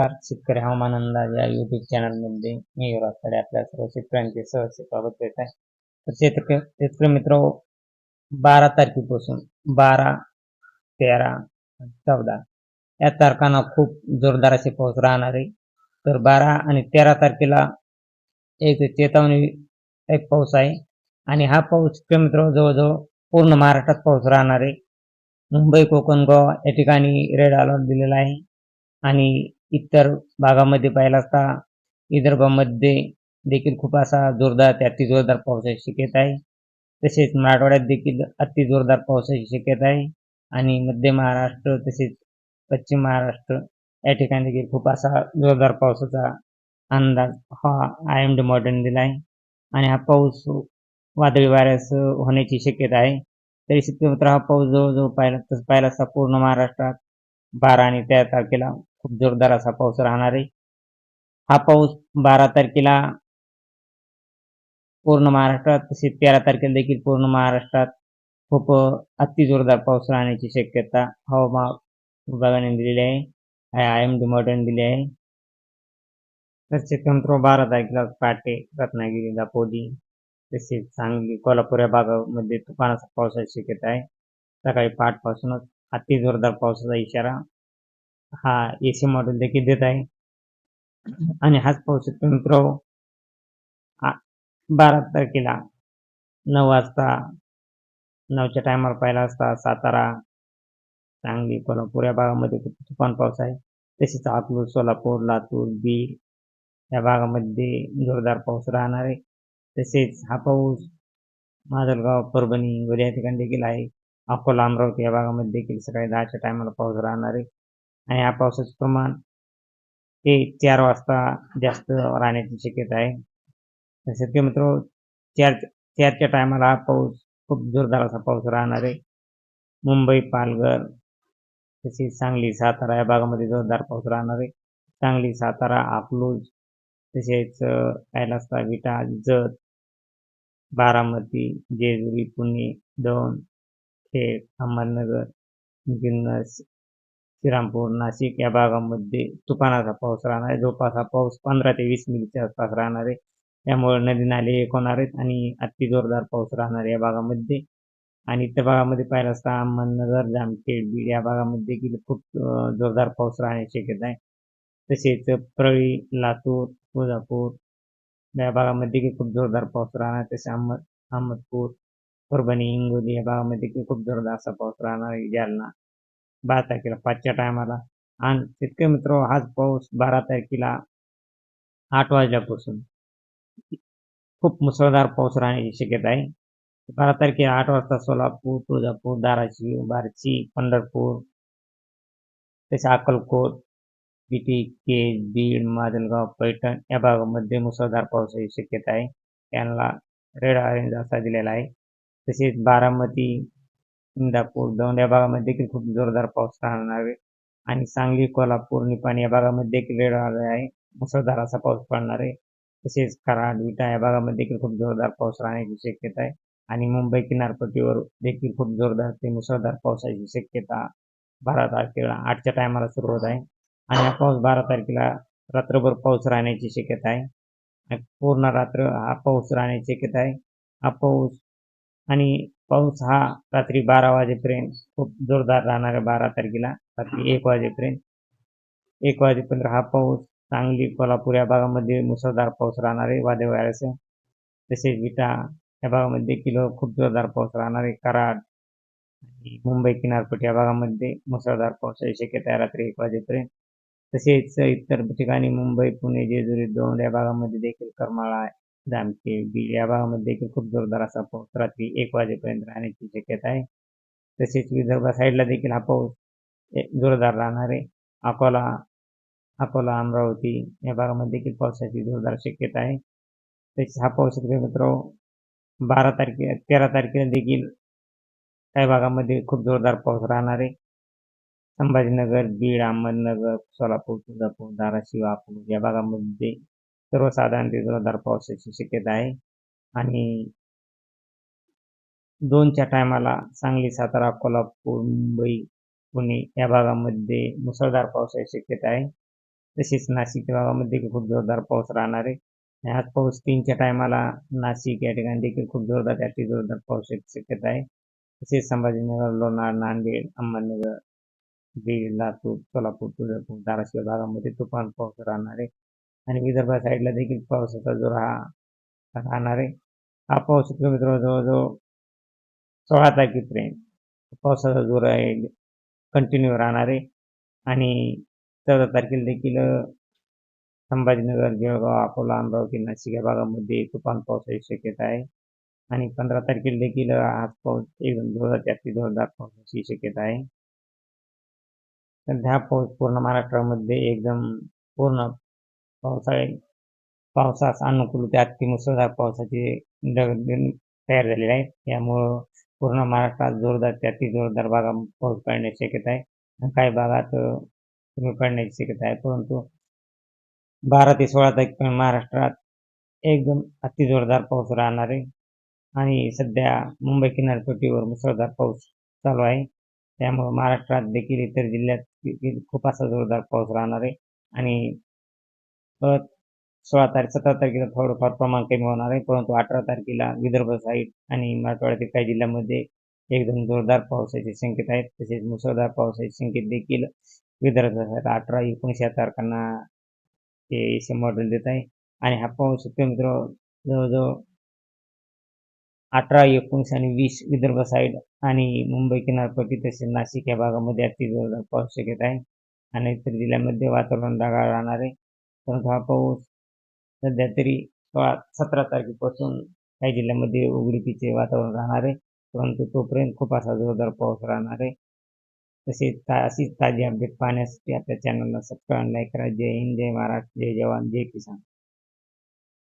नमस्कार. शेतकरी हवामान अंदाज या युट्यूब चॅनलमध्ये मी युवराजकडे आपल्या सर्व शेतकऱ्यांचे सहज स्वागत करत आहे. तर शेतकरी शेतकरी मित्र बारा तारखेपासून बारा तेरा चौदा या तारखांना खूप जोरदार असे पाऊस राहणार आहे. तर बारा आणि तेरा तारखेला एक चेतावणी एक पाऊस आहे. आणि हा पाऊस शेतकरी मित्र जवळजवळ पूर्ण महाराष्ट्रात पाऊस राहणार आहे. मुंबई कोकण गोवा या ठिकाणी रेड अलर्ट दिलेला आहे. आणि इतर भागामध्ये पाहिला असता विदर्भामध्ये देखील खूप असा जोरदार ते अति जोरदार पावसाची शक्यता आहे. तसेच मराठवाड्यात देखील अति जोरदार पावसाची शक्यता आहे आणि मध्य महाराष्ट्र तसेच पश्चिम महाराष्ट्र या ठिकाणी देखील खूप असा जोरदार पावसाचा अंदाज हा आय एम डी मॉडर्न दिला आहे. आणि हा पाऊस वादळी वाऱ्यास होण्याची शक्यता आहे. तरी मित्र हा पाऊस जवळजवळ पाहिला तसं पाहिला असता पूर्ण महाराष्ट्रात बारा आणि तेरा तारखेला खूप जोरदार असा पाऊस राहणार आहे. हा पाऊस बारा तारखेला पूर्ण महाराष्ट्रात तसेच तेरा तारखेला देखील पूर्ण महाराष्ट्रात खूप अति जोरदार पाऊस राहण्याची शक्यता हवामान विभागाने दिलेली आहे. आय एम डी मॉडर्न दिली आहे. तसेच तंत्र बारा तारखेला पाटे रत्नागिरी दापोली तसेच सांगली कोल्हापूर या भागामध्ये तुफानाचा पावसाची शक्यता आहे. सकाळी पहाटपासूनच अति जोरदार पावसाचा इशारा हा एसी मॉडेल देखील देत आहे. आणि हाच पाऊस मित्र. बारा तारखेला नऊ वाजता नऊच्या टायमावर पाहिला असता सातारा सांगली कोल्हापूर या भागामध्ये खूप तुफान पाऊस आहे. तसेच अकलूज सोलापूर लातूर बीड या भागामध्ये जोरदार पाऊस राहणार आहे. तसेच हा पाऊस माजलगाव परभणी हिंगोली या ठिकाणी देखील आहे. अकोला अमरावती या भागामध्ये देखील सकाळी दहाच्या टायमाला पाऊस राहणार आहे. आणि या पावसाचे प्रमाण हे चार वाजता जास्त राहण्याची शक्यता आहे. तसेच मित्र चार चारच्या टायमाला हा पाऊस खूप जोरदार असा पाऊस राहणार आहे. मुंबई पालघर तसेच सांगली सातारा या भागामध्ये जोरदार पाऊस राहणार आहे. सांगली सातारा अकलूज तसेच कैलासता विटा जत बारामती जेजुरी पुणे दौंड खेड अहमदनगर जिन्नस श्रीरामपूर नाशिक या भागामध्ये तुफानाचा पाऊस राहणार आहे. जवळपास हा पाऊस पंधरा ते वीस मिलीच्या आसपास राहणार आहे. त्यामुळे नदी नाले एक होणार आहेत आणि अति जोरदार पाऊस राहणार आहे या भागामध्ये. आणि इतर भागामध्ये पाहिलं असता अहमदनगर जामखेड बीड या भागामध्ये देखील खूप जोरदार पाऊस राहण्याची शक्यता आहे. तसेच परळी लातूर तुळजापूर या भागामध्ये देखील खूप जोरदार पाऊस राहणार तसे अहमद अहमदपूर परभणी हिंगोली या भागामध्ये देखील खूप जोरदार असा पाऊस राहणार आहे. जालना बारा तारखेला पाचच्या टायमाला. आणि शेतकरी मित्र हाच पाऊस बारा तारखेला आठ वाजल्यापासून खूप मुसळधार पाऊस राहण्याची शक्यता आहे. बारा तारखेला आठ वाजता सोलापूर तुळजापूर धाराशिव बार्शी पंढरपूर तसे अक्कलकोट बीटी केज बीड माजलगाव पैठण या भागामध्ये मुसळधार पावसाची शक्यता आहे. त्यांना रेड ऑरेंज असा दिलेला आहे. तसेच बारामती इंदापूर दौंड या भागामध्ये देखील खूप जोरदार पाऊस राहणार आहे. आणि सांगली कोल्हापूर निपाणी या भागामध्ये देखील रेड आहे. मुसळधार असा पाऊस पडणार आहे. तसेच कराड विटा या भागामध्ये देखील खूप जोरदार पाऊस राहण्याची शक्यता आहे. आणि मुंबई किनारपट्टीवर देखील खूप जोरदार ते मुसळधार पावसाची शक्यता बारा तारखेला आठच्या टायमाला सुरू होत आहे. आणि हा पाऊस बारा तारखेला रात्रभर पाऊस राहण्याची शक्यता आहे. पूर्ण रात्र हा पाऊस राहण्याची शक्यता आहे. हा पाऊस आणि पाऊस हा रात्री बारा वाजेपर्यंत खूप जोरदार राहणार आहे बारा तारखेला. रात्री एक वाजेपर्यंत. एक वाजेपर्यंत हा पाऊस सांगली कोल्हापूर या भागामध्ये मुसळधार पाऊस राहणार आहे. वादळ तसेच विटा या भागामध्ये किलो खूप जोरदार पाऊस राहणार आहे. कराड आणि मुंबई किनारपट्टी या भागामध्ये मुसळधार पावसाची शक्यता आहे रात्री एक वाजेपर्यंत. तसेच इतर ठिकाणी मुंबई पुणे जेजुरी दौंड या भागामध्ये देखील करमाळा जामखेड बीड या भागामध्ये देखील खूप जोरदार असा पाऊस रात्री एक वाजेपर्यंत राहण्याची शक्यता आहे. तसेच विदर्भ साईडला देखील हा पाऊस जोरदार राहणार आहे. अकोला अकोला अमरावती या भागामध्ये देखील पावसाची जोरदार शक्यता आहे. तसेच हा पाऊस मित्र बारा तारखे तेरा तारखेला देखील काही भागामध्ये खूप जोरदार पाऊस राहणार आहे. संभाजीनगर बीड अहमदनगर सोलापूर तुळजापूर धाराशिव अकोला या भागामध्ये सर्वसाधारण जोरदार पावसाची शक्यता आहे. आणि दोनच्या टायमाला सांगली सातारा कोल्हापूर मुंबई पुणे या भागामध्ये मुसळधार पावसाची शक्यता आहे. तसेच नाशिक भागामध्ये देखील खूप जोरदार पाऊस राहणार आहे. हाच पाऊस तीनच्या टायमाला नाशिक या ठिकाणी देखील खूप जोरदार त्याची जोरदार पावसाची शक्यता आहे. तसेच संभाजीनगर लोणार नांदेड अहमदनगर बीड लातूर सोलापूर तुळजापूर धाराशिव भागामध्ये तुफान पाऊस राहणार आहे. आणि विदर्भ साईडला देखील पावसाचा जोर हा राहणार आहे. हा पाऊस मित्र जवळजवळ सोळा तारखेपर्यंत पावसाचा जोर आहे कंटिन्यू राहणार आहे. आणि चौदा तारखेला देखील संभाजीनगर जळगाव अकोला अमरावती नाशिक या भागामध्ये तुफान पावसाची शक्यता आहे. आणि पंधरा तारखेला देखील आज पाऊस एकदम जोरदार जास्ती जोरदार पावसाची शक्यता आहे. सध्या पाऊस पूर्ण महाराष्ट्रामध्ये एकदम पूर्ण पावसाळी पावसास अनुकूल ते अतिमुसळधार पावसाचे ढग तयार झालेले आहेत. त्यामुळं पूर्ण महाराष्ट्रात जोरदार ते अति जोरदार भागात पाऊस पडण्याची शक्यता आहे. काही भागात कमी पडण्याची शक्यता आहे. परंतु बारा ते सोळा तारखेपर्यंत महाराष्ट्रात एकदम अति जोरदार पाऊस राहणार आहे. आणि सध्या मुंबई किनारपट्टीवर मुसळधार पाऊस चालू आहे. त्यामुळं महाराष्ट्रात देखील इतर जिल्ह्यात देखील खूप असा जोरदार पाऊस राहणार आहे. आणि परत सोळा तारीख सतरा तारखेला थोडंफार प्रमाण कमी होणार आहे परंतु अठरा तारखेला विदर्भ साईड आणि मराठवाड्यातील काही जिल्ह्यांमध्ये एकदम जोरदार पावसाचे संकेत आहेत. तसेच मुसळधार पावसाचे संकेत देखील विदर्भ अठरा एकोणीस या तारखांना ते मॉडेल देत आहे. आणि हा पाऊस मित्र जवळजवळ अठरा एकोणीस आणि वीस विदर्भ साईड आणि मुंबई किनारपट्टी तसेच नाशिक या भागामध्ये अति जोरदार पाऊस शक्यता आहे. आणि इतर जिल्ह्यामध्ये वातावरण ढगाळ राहणार आहे. परंतु हा पाऊस सध्या तरी सोळा सतरा तारखेपासून काही जिल्ह्यामध्ये उघडीपीचे वातावरण राहणार आहे. परंतु तोपर्यंत खूप असा जोरदार पाऊस राहणार आहे. तसेच ता अशीच ताजी अपडेट पाहण्यासाठी आपल्या चॅनलला सबस्क्राईब लाईक करा. जय हिंद जय महाराष्ट्र जय जवान जय किसान.